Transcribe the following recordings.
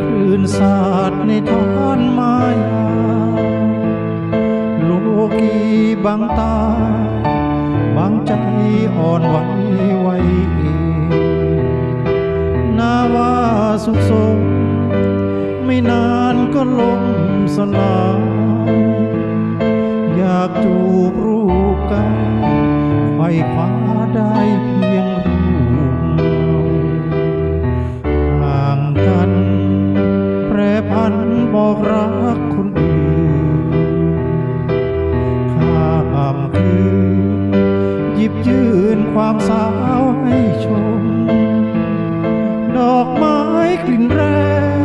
คลื่นสาดในทานมายาโลกีบางตาบางใจอ่อนไหวไวเองนาวาสุขสมไม่นานก็ล้มสลายอยากจูบรูปกายไม่คว้า อกไม้กลิ่นแรง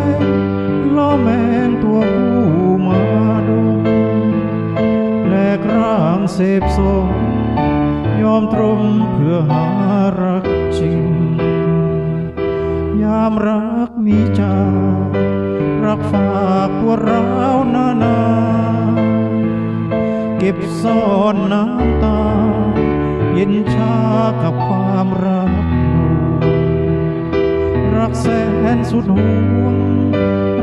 ล่อแมนตัวผู้มาดมแลกร่างเสพสมยอมตรมเพื่อหารักจริง ยามรักมีจารักฝากปวดร้าวนานา เก็บซ่อนน้ำตา เย็นชากับความรัก กแสนสุดห่วง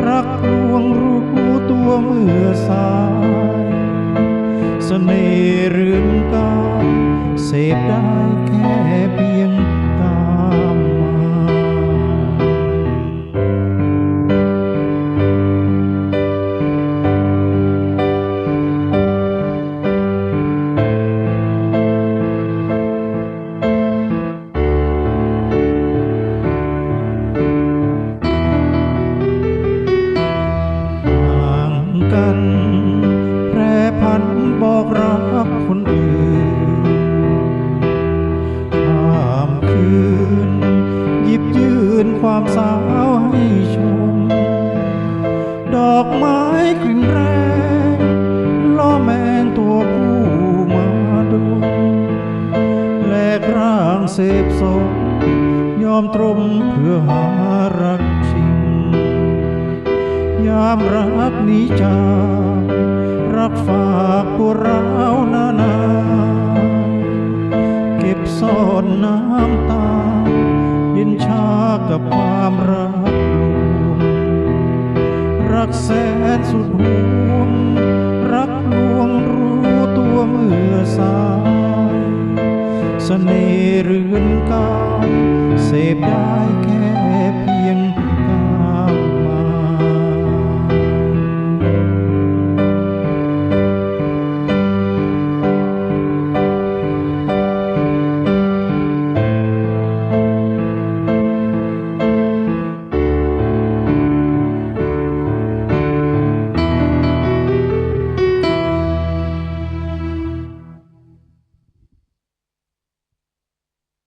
รักลวงรู้ตัวเมื่อสายสเสน่ห์เรือนกายเสพได้แค่ แปรพันบอกรักคนอื่นข้ามคืน หยิบยื่นความสาวให้ชม ดอกไม้กลิ่นแรงล่อแมงตัวผู้มาดมแลกร่างเสพสมยอมตรมเพื่อหารัก ยามรักนี้จากรักฝากปวดร้าวนานา เก็บซ่อนน้ำตาย็นชากับความรักลวงรักแสนสุดห่วง รักลวงรู้ตัวเมื่อสายสเสน่ห์เรือนกายเสพได้